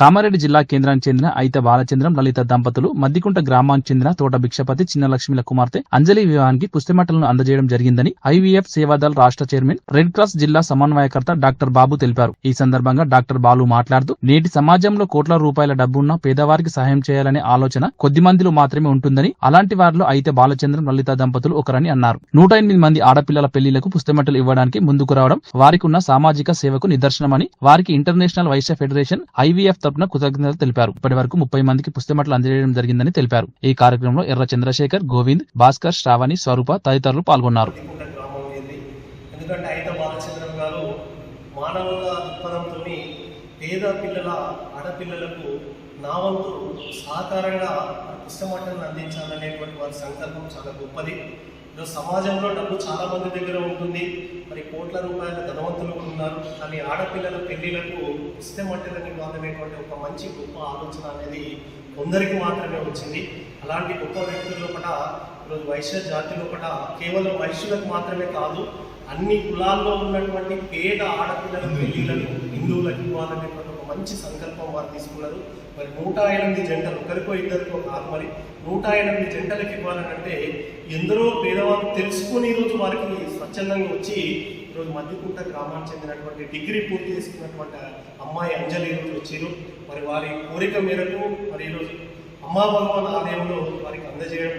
కామారెడ్డి జిల్లా కేంద్రానికి చెందిన అయిత బాలచంద్రం లలిత దంపతులు మద్దికుంట గ్రామానికి చెందిన తోట భిక్షపతి చిన్నలక్ష్మిల కుమార్తె అంజలి వివాహానికి పుస్తమట్టలను అందజేయడం జరిగిందని ఐవీఎఫ్ సేవాదళ రాష్ట్ర చైర్మన్ రెడ్ క్రాస్ జిల్లా సమన్వయకర్త డాక్టర్ బాబు తెలిపారు. ఈ సందర్భంగా డాక్టర్ బాలు మాట్లాడుతూ నేటి సమాజంలో కోట్ల రూపాయల డబ్బున్న పేదవారికి సహాయం చేయాలనే ఆలోచన కొద్ది మందిలో మాత్రమే ఉంటుందని అలాంటి వారిలో అయితే బాలచంద్రం లలిత దంపతులు ఒకరని అన్నారు. నూట ఎనిమిది మంది ఆడపిల్లల పెళ్ళిలకు పుస్తమెట్టలు ఇవ్వడానికి ముందుకు రావడం వారికి ఉన్న సామాజిక సేవకు నిదర్శనమని వారికి ఇంటర్నేషనల్ వైశ్య ఫెడరేషన్ ఐవీఎఫ్ తరపున కృతజ్ఞతలు తెలిపారు. ఇప్పటి వరకు ముప్పై మందికి పుస్తమెట్టలు అందజేయడం జరిగిందని తెలిపారు. ఈ కార్యక్రమంలో ఎర్ర చంద్రశేఖర్ గోవింద్ భాస్కర్ శ్రావణి స్వరూప తదితరులు పాల్గొన్నారు. పేద పిల్లల ఆడపిల్లలకు నా వంతు సహకారంగా పుస్తమట్టలను అందించాలనేటువంటి వారి సంకల్పం చాలా గొప్పది. ఈరోజు సమాజంలో డబ్బు చాలా మంది దగ్గర ఉంటుంది. మరి కోట్ల రూపాయల ధనవంతులు ఉన్నారు. కానీ ఆడపిల్లల పెళ్ళిలకు పుస్తమట్టలను ఇవ్వాలనేటువంటి ఒక మంచి గొప్ప ఆలోచన అనేది కొందరికి మాత్రమే వచ్చింది. అలాంటి గొప్ప వ్యక్తుల లోపల ఈరోజు వైశ్య జాతి లోపల కేవలం వైశ్యులకు మాత్రమే కాదు అన్ని కులాల్లో ఉన్నటువంటి పేద ఆడపిల్లల పెళ్ళిళ్ళకు హిందువులకు ఇవ్వాలనేటువంటి మంచి సంకల్పం వారు తీసుకున్నారు. మరి నూట ఎనిమిది జంటలు ఒకరికో ఇద్దరికో కాదు మరి నూట ఎనిమిది జంటలకు ఇవ్వాలంటే ఎందరో పేదవాళ్ళు తెలుసుకుని ఈరోజు వారికి స్వచ్ఛందంగా వచ్చి ఈరోజు మధ్యకుంట గ్రామానికి చెందినటువంటి డిగ్రీ పూర్తి చేసుకున్నటువంటి అమ్మాయి అంజలి ఈరోజు వచ్చారు. మరి వారి కోరిక మేరకు మరి ఈరోజు అమ్మా భగవాన్ ఆలయంలో వారికి అందజేయడం